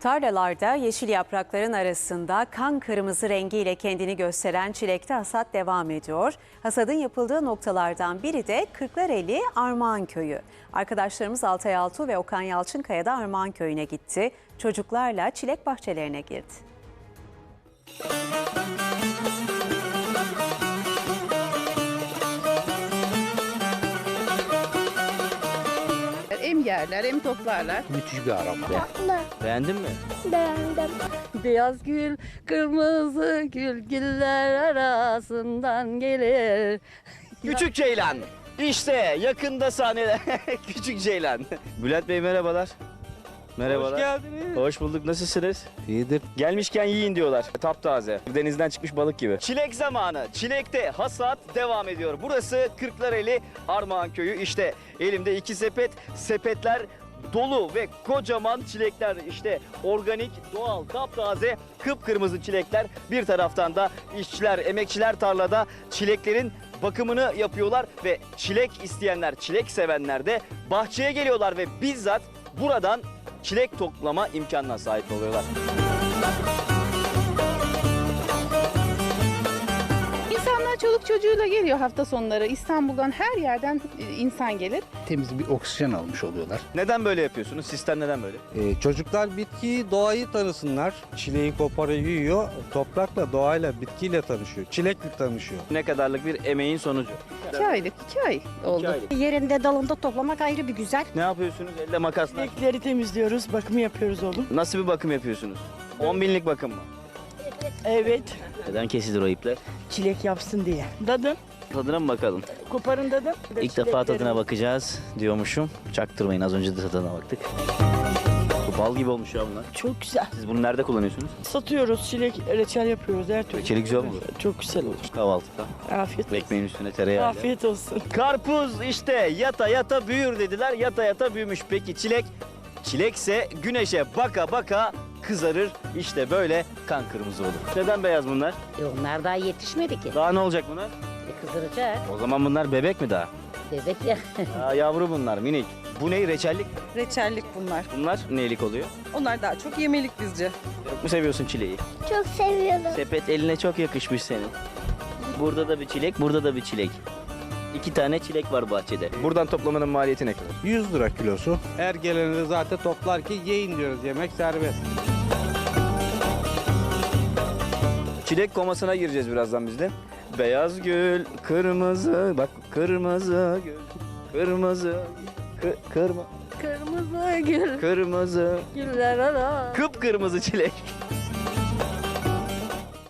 Tarlalarda yeşil yaprakların arasında kan kırmızı rengiyle kendini gösteren çilekte hasat devam ediyor. Hasadın yapıldığı noktalardan biri de Kırklareli Armağan Köyü. Arkadaşlarımız Altay Altuğ ve Okan Yalçınkaya da Armağan Köyü'ne gitti. Çocuklarla çilek bahçelerine girdi. Hem yerler hem toplarlar. Müthiş bir araba. Beğendin mi? Beğendim. Beyaz gül, kırmızı gül, güller arasından gelir. Küçük Ceylan. İşte yakında sahneler. Küçük Ceylan. Bülent Bey merhabalar. Merhabalar. Hoş geldiniz. Hoş bulduk. Nasılsınız? İyidir. Gelmişken yiyin diyorlar. Taptaze. Denizden çıkmış balık gibi. Çilek zamanı. Çilekte hasat devam ediyor. Burası Kırklareli Armağan Köyü. İşte elimde iki sepet. Sepetler dolu ve kocaman çilekler işte organik, doğal, taptaze, kıpkırmızı çilekler. Bir taraftan da işçiler, emekçiler tarlada çileklerin bakımını yapıyorlar ve çilek isteyenler, çilek sevenler de bahçeye geliyorlar ve bizzat buradan çilek toplama imkanına sahip oluyorlar. İnsanlar çoluk çocuğuyla geliyor hafta sonları. İstanbul'dan her yerden e, insan gelir. Temiz bir oksijen almış oluyorlar. Neden böyle yapıyorsunuz? Sistem neden böyle? Ee, çocuklar bitkiyi, doğayı tanısınlar. Çileği koparıyor, yiyor. Toprakla, doğayla, bitkiyle tanışıyor. Çilekle tanışıyor. Ne kadarlık bir emeğin sonucu? İki aylık, iki ay oldu. İki aylık. Yerinde dalında toplamak ayrı bir güzel. Ne yapıyorsunuz? Elle makasla. Çilekleri temizliyoruz, bakımı yapıyoruz oğlum. Nasıl bir bakım yapıyorsunuz? 10 binlik bakım mı? Evet, Neden kesilir o ipler? çilek yapsın diye. Dadın, Tadına mı bakalım? koparın dadın. İlk defa tadına bakacağız diyormuşum. Çaktırmayın az önce de tadına baktık. Bu bal gibi olmuş ya bunlar. Çok güzel. Siz bunu nerede kullanıyorsunuz? Çilek çilek reçel yapıyoruz her türlü. Reçeli güzel olur. Çok güzel olur. Kahvaltıda. Afiyet Ekmeğin üstüne tereyağı. Afiyet olsun. Karpuz işte yata yata büyür dediler. Yata yata büyümüş. Peki çilek? Çilekse güneşe baka baka kızarır. İşte böyle kan kırmızı olur. Neden beyaz bunlar? E onlar daha yetişmedi ki. Daha ne olacak bunlar? E kızdıracak. O zaman bunlar bebek mi daha? Bebek ya. Aa, yavru bunlar minik. Bu ne reçellik? Reçellik bunlar. Bunlar neylik oluyor? Onlar daha çok yemelik bizce. Çok mu seviyorsun çileği? Çok seviyorum. Sepet eline çok yakışmış senin. Burada da bir çilek, burada da bir çilek. İki tane çilek var bahçede. Buradan toplamanın maliyeti ne kadar? 100 lira kilosu. Her geleni zaten toplar ki yiyin diyoruz. Yemek serbest. Çilek komasına gireceğiz birazdan biz de. Beyaz gül, kırmızı, bak kırmızı gül, kırmızı, kı, kırma, Kırmızı gül, kırmızı, güller arasından kıpkırmızı çilek.